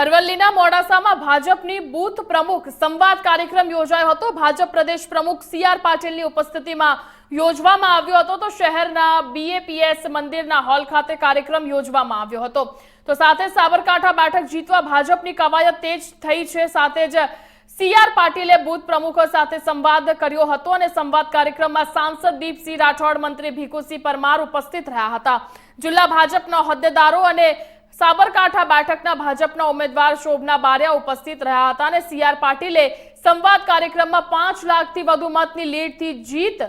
અરવલ્લીના મોડાસામાં ભાજપની બૂથ પ્રમુખ સંવાદ કાર્યક્રમ યોજાયો હતો. ભાજપ પ્રદેશ પ્રમુખ સી આર પાટીલની ઉપસ્થિતિમાં યોજવામાં આવ્યો હતો. તો શહેરના બીએપીએસ મંદિરના હોલ ખાતે કાર્યક્રમ યોજવામાં આવ્યો હતો. તો સાથે સાબરકાંઠા બેઠક જીતવા ભાજપની કવાયત તેજ થઈ છે. સાથે જ સી આર પાટીલે બૂથ પ્રમુખો સાથે સંવાદ કર્યો હતો અને સંવાદ કાર્યક્રમમાં સાંસદ દીપસિંહ રાઠોડ, મંત્રી ભીખુસિંહ પરમાર ઉપસ્થિત રહ્યા હતા. જિલ્લા ભાજપના હોદ્દેદારો અને સાબરકાંઠા બેઠકના ભાજપના ઉમેદવાર શોભના બારિયા ઉપસ્થિત રહ્યા હતા અને સી આર પાટીલે સંવાદ કાર્યક્રમમાં પાંચ લાખથી વધુ મતની લીડથી જીત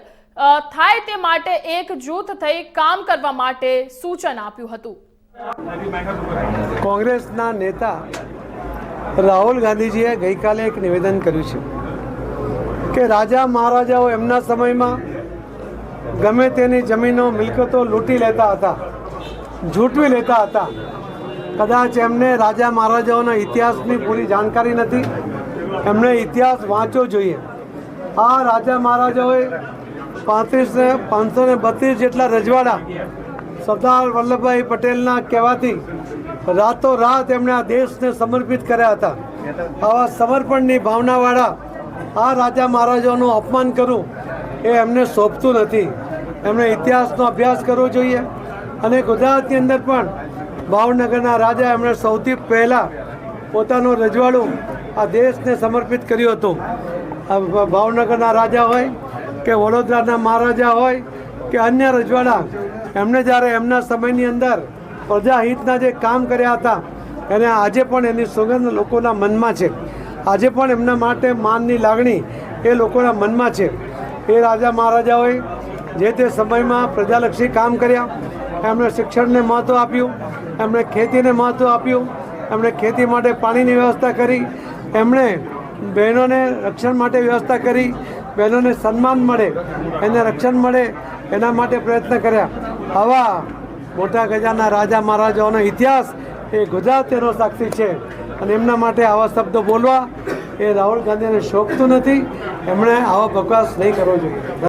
થાય તે માટે એક જૂથ થઈ કામ કરવા માટે સૂચન આપ્યું હતું. કોંગ્રેસના નેતા રાહુલ ગાંધીજીએ ગઈકાલે એક નિવેદન કર્યું છે કે રાજા મહારાજાઓ એમના સમયમાં ગમે તેની જમીનો, મિલકતો લૂંટી લેતા હતા ઝૂંટવી લેતા હતા. કદાચ એમને રાજા મહારાજાઓના ઇતિહાસની પૂરી જાણકારી નથી. એમણે ઇતિહાસ વાંચવો જોઈએ. આ રાજા મહારાજાઓએ પાંત્રીસ ને પાંચસો ને બત્રીસ જેટલા રજવાડા સરદાર વલ્લભભાઈ પટેલના કહેવાથી રાતોરાત એમણે આ દેશને સમર્પિત કર્યા હતા. આવા સમર્પણની ભાવનાવાળા આ રાજા મહારાજાઓનું અપમાન કરવું એ એમને શોભતું નથી. એમણે ઇતિહાસનો અભ્યાસ કરવો જોઈએ. અને ગુજરાતની અંદર પણ ભાવનગરના રાજા એમણે સૌથી પહેલાં પોતાનું રજવાડું આ દેશને સમર્પિત કર્યું હતું. ભાવનગરના રાજા હોય કે વડોદરાના મહારાજા હોય કે અન્ય રજવાડા એમણે જ્યારે એમના સમયની અંદર પ્રજાહિતના જે કામ કર્યા હતા, એને આજે પણ એની સુગંધ લોકોના મનમાં છે. આજે પણ એમના માટે માનની લાગણી એ લોકોના મનમાં છે. એ રાજા મહારાજાઓએ જે તે સમયમાં પ્રજાલક્ષી કામ કર્યા એમણે શિક્ષણને મહત્ત્વ આપ્યું, એમણે ખેતીને મહત્ત્વ આપ્યું, એમણે ખેતી માટે પાણીની વ્યવસ્થા કરી, એમણે બહેનોને રક્ષણ માટે વ્યવસ્થા કરી, બહેનોને સન્માન મળે, એને રક્ષણ મળે, એના માટે પ્રયત્ન કર્યા. આવા મોટા ગજાના રાજા મહારાજાઓનો ઇતિહાસ એ ગુજરાત એનો સાક્ષી છે. અને એમના માટે આવા શબ્દો બોલવા એ રાહુલ ગાંધીને શોભતું નથી. એમણે આવો બકવાસ નહીં કરવો જોઈએ.